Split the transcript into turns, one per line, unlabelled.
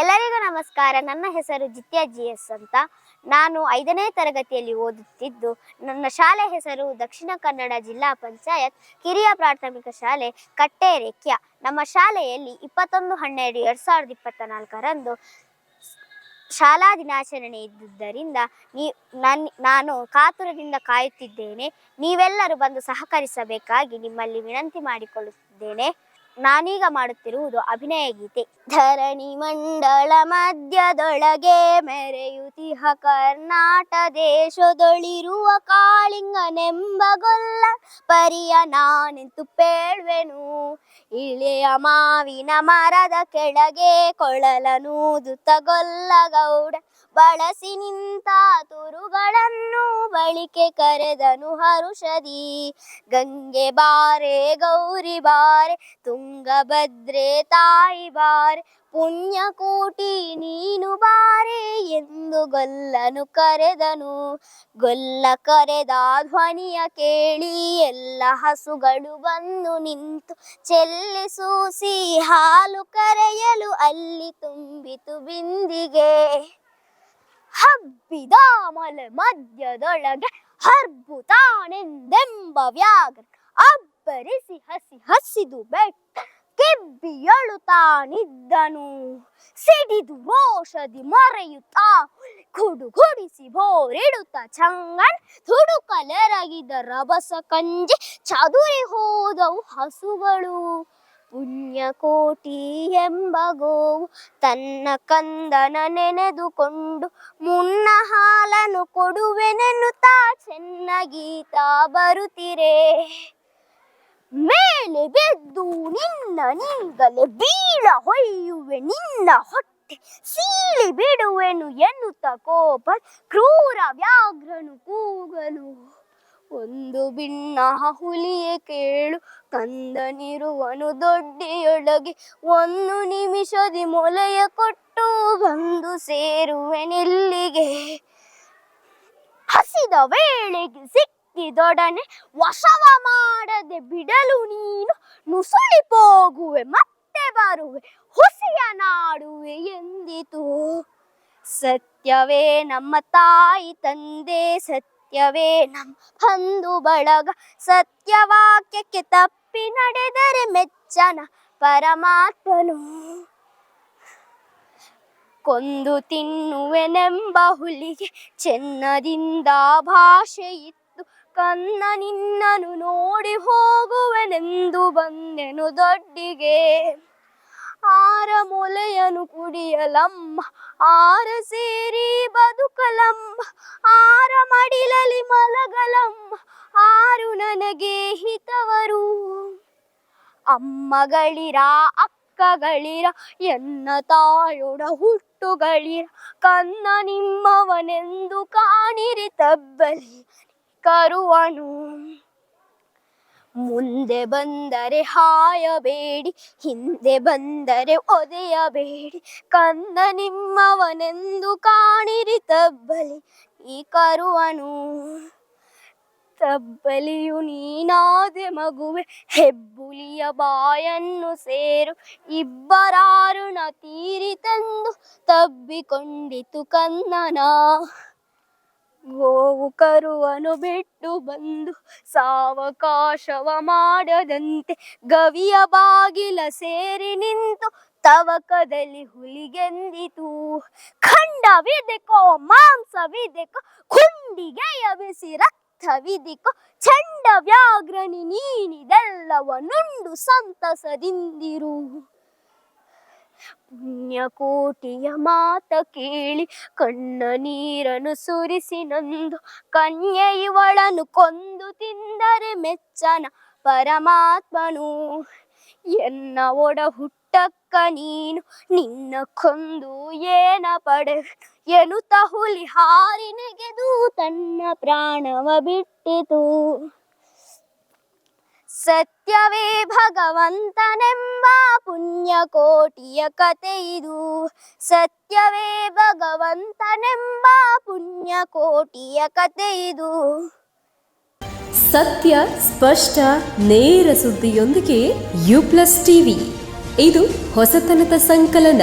ಎಲ್ಲರಿಗೂ ನಮಸ್ಕಾರ. ನನ್ನ ಹೆಸರು ಜಿತ್ಯ ಜಿ ಎಸ್ ಅಂತ. ನಾನು ಐದನೇ ತರಗತಿಯಲ್ಲಿ ಓದುತ್ತಿದ್ದು. ನನ್ನ ಶಾಲೆ ಹೆಸರು ದಕ್ಷಿಣ ಕನ್ನಡ ಜಿಲ್ಲಾ ಪಂಚಾಯತ್ ಕಿರಿಯ ಪ್ರಾಥಮಿಕ ಶಾಲೆ ಕಟ್ಟೆರೆಕ್ಯ ನಮ್ಮ ಶಾಲೆಯಲ್ಲಿ ಇಪ್ಪತ್ತೊಂದು ಹನ್ನೆರಡು ಎರಡು ಸಾವಿರದ ಇಪ್ಪತ್ತ ನಾಲ್ಕರಂದು ಶಾಲಾ ದಿನಾಚರಣೆ ಇದ್ದುದರಿಂದ ನೀ, ನನ್, ನಾನು ಕಾತುರದಿಂದ ಕಾಯುತ್ತಿದ್ದೇನೆ. ನೀವೆಲ್ಲರೂ ಬಂದು ಸಹಕರಿಸಬೇಕಾಗಿ ನಿಮ್ಮಲ್ಲಿ ವಿನಂತಿ ಮಾಡಿಕೊಳ್ಳುತ್ತಿದ್ದೇನೆ. ನಾನೀಗ ಮಾಡುತ್ತಿರುವುದು ಅಭಿನಯ ಗೀತೆ. ಧರಣಿ ಮಂಡಳ ಮಧ್ಯದೊಳಗೆ ಮೆರೆಯುತಿಹ ಕರ್ನಾಟ ದೇಶದೊಳಿರುವ ಕಾಳಿಂಗನೆಂಬ ಗೊಲ್ಲ ಪರಿಯ ನಾನೆಂತು ಪೇಳ್ವೆನು. ಇಳೆಯ ಮಾವಿನ ಮರದ ಕೆಳಗೆ ಕೊಳಲನೂದು ಗೊಲ್ಲ ಗೌಡ ಬಳಸಿ ನಿಂತ ತುರುಗಳನ್ನು ಬಳಿಕೆ ಕರೆದನು ಹರುಷದಿ. ಗಂಗೆ ಬಾರೆ, ಗೌರಿ ಬಾರೆ, ತುಂಗಭದ್ರೆ ತಾಯಿ ಬಾರೆ, ಪುಣ್ಯಕೂಟಿ ನೀನು ಬಾರೆ ಎಂದು ಗೊಲ್ಲನು ಕರೆದನು. ಗೊಲ್ಲ ಕರೆದ ಧ್ವನಿಯ ಕೇಳಿ ಎಲ್ಲ ಹಸುಗಳು ಬಂದು ನಿಂತು ಚೆಲ್ಲಿಸೂಸಿ ಹಾಲು ಕರೆಯಲು ಅಲ್ಲಿ ತುಂಬಿತು ಬಿಂದಿಗೆ. ಹಬ್ಬಿದ ಮಲೆ ಮಧ್ಯದೊಳಗೆ ಹರ್ಬುತಾನೆಂದೆಂಬ ವ್ಯಾಘ್ರ ಅಬ್ಬರಿಸಿ ಹಸಿ ಹಸಿದು ಬೆಟ್ಟ ಕಿಬ್ಬಿಯಳುತ್ತಾನಿದ್ದನು ಸಿಡಿದು ರೋಷದಿ ಮರೆಯುತ್ತಾ ಕುಡು ಕುಡಿಸಿ ಬೋರಿಡುತ್ತ ಚಂಗನ್ ತುಡುಕಲೆರಗಿದ ರಭಸ ಕಂಜಿ ಚದುರಿ ಹೋದವು ಹಸುಗಳು. ಪುಣ್ಯಕೋಟಿ ಎಂಬ ಗೋವು ತನ್ನ ಕಂದನ ನೆನೆದುಕೊಂಡು ಮುನ್ನ ಹಾಲನ್ನು ಚೆನ್ನ ಗೀತಾ ಬರುತ್ತಿರೆ. ಮೇಲೆ ಬೆದ್ದು ನಿನ್ನ ನಿಂಗಲೆ ಬೀಳ ಹೊಯ್ಯುವೆ, ನಿನ್ನ ಹೊಟ್ಟೆ ಸೀಳಿ ಬಿಡುವೆನು ಎನ್ನುತ್ತ ಕೋಪ, ಕ್ರೂರ ವ್ಯಾಘ್ರನು ಕೂಗಲು. ಒಂದು ಭಿನ್ನ ಹುಲಿಯೇ ಕೇಳು ಕಂದನಿರುವನು ದೊಡ್ಡಿಯೊಳಗೆ ಒಂದು ನಿಮಿಷದಿ ಮೊಲೆಯ ಕೊಟ್ಟು ಬಂದು ಸೇರುವೆನಿಲ್ಲಿಗೆ ಹಸಿದ ವೇಳೆಗೆ ಸಿಕ್ಕಿದೊಡನೆ ವಶವ ಮಾಡದೆ ಬಿಡಲು ನೀನು ನುಸುಳಿ ಹೋಗುವೆ, ಮತ್ತೆ ಬರುವೆ, ಹುಸಿಯ ನಾಡುವೆ ಎಂದಿತು. ಸತ್ಯವೇ ನಮ್ಮ ತಾಯಿ ತಂದೆ ಸತ್ಯವೇ ನಮ್ಮ ಹಂದು ಬಳಗ, ಸತ್ಯವಾಕ್ಯಕ್ಕೆ ತಪ್ಪಿ ನಡೆದರೆ ಮೆಚ್ಚನ ಪರಮಾತ್ಮನು. ಕೊಂದು ತಿನ್ನುವೆನೆಂಬ ಹುಲಿಗೆ ಚೆನ್ನದಿಂದ ಭಾಷೆ ಇತ್ತು. ಕನ್ನ ನಿನ್ನನು ನೋಡಿ ಹೋಗುವೆನೆಂದು ಬಂದೆನು ದೊಡ್ಡಿಗೆ. ಆರ ಮೊಲೆಯನು ಕುಡಿಯಲಮ್ಮ ಆರ ಸೇರಿ ಬದುಕಲಮ್ಮ ಆರ ಮಡಿಲಲಿ ಮಲಗಲಮ್ಮ ಆರು ನನಗೆ ಹಿತವರು. ಅಮ್ಮಗಳಿರ, ಅಕ್ಕಗಳಿರ, ಎನ್ನ ತಾಯೊಡ ಹುಟ್ಟುಗಳಿರ, ಕನ್ನ ನಿಮ್ಮವನೆಂದು ಕಾಣಿರಿ ತಬ್ಬಲಿ, ಕರುವನು. ಮುಂದೆ ಬಂದರೆ ಹಾಯಬೇಡಿ, ಹಿಂದೆ ಬಂದರೆ ಒದೆಯಬೇಡಿ. ಕಂದ ನಿಮ್ಮವನೆಂದು ಕಾಣಿರಿ ತಬ್ಬಲಿ, ಈ ಕರುವನು ತಬ್ಬಲಿಯು ನೀನಾದೆ ಮಗುವೆ. ಹೆಬ್ಬುಲಿಯ ಬಾಯನ್ನು ಸೇರು ಇಬ್ಬರಾರುಣ ತೀರಿ ತಂದು ತಬ್ಬಿಕೊಂಡಿತು ಕನ್ನನ. ಗೋವು ಕರುವನು ಬಿಟ್ಟು ಬಂದು ಸಾವಕಾಶವ ಮಾಡದಂತೆ ಗವಿಯ ಬಾಗಿಲ ಸೇರಿ ನಿಂತು ತವಕದಲ್ಲಿ ಹುಲಿಗೆಂದಿತು. ಖಂಡವಿದೆಕೋ, ಮಾಂಸವಿದೆಕೋ, ಕುಂಡಿಗೆಯ ಬಿಸಿ ರಕ್ತವಿದಿಕೋ ಚಂಡ ವ್ಯಾಘ್ರನಿ ನೀನಿದೆಲ್ಲವನುಂಡು ಸಂತಸದಿಂದಿರು. ಪುಣ್ಯಕೋಟಿಯ ಮಾತ ಕೇಳಿ ಕಣ್ಣ ನೀರನು ಸುರಿಸಿ ನಂದು, ಕನ್ಯೆ ಇವಳನ್ನು ಕೊಂದು ತಿಂದರೆ ಮೆಚ್ಚನ ಪರಮಾತ್ಮನು. ಎನ್ನ ಒಡ ಹುಟ್ಟಕ್ಕ ನೀನು, ನಿನ್ನ ಕೊಂದು ಏನ ಪಡೆ? ಎನುತ ಹುಲಿ ಹಾರಿ ನೆಗೆದು ತನ್ನ ಪ್ರಾಣವ ಬಿಟ್ಟಿತು. ಸತ್ಯವೇ ಭಗವಂತನೆಂಬ ಪುಣ್ಯಕೋಟಿಯ ಕತೆ ಇದು. ಸತ್ಯವೇ ಭಗವಂತನೆಂಬ ಪುಣ್ಯಕೋಟಿಯ ಕತೆ ಇದು.
ಸತ್ಯ, ಸ್ಪಷ್ಟ, ನೇರ ಸುದ್ದಿಯೊಂದಿಗೆ ಯು ಪ್ಲಸ್ ಟಿವಿ. ಇದು ಹೊಸತನದ ಸಂಕಲನ.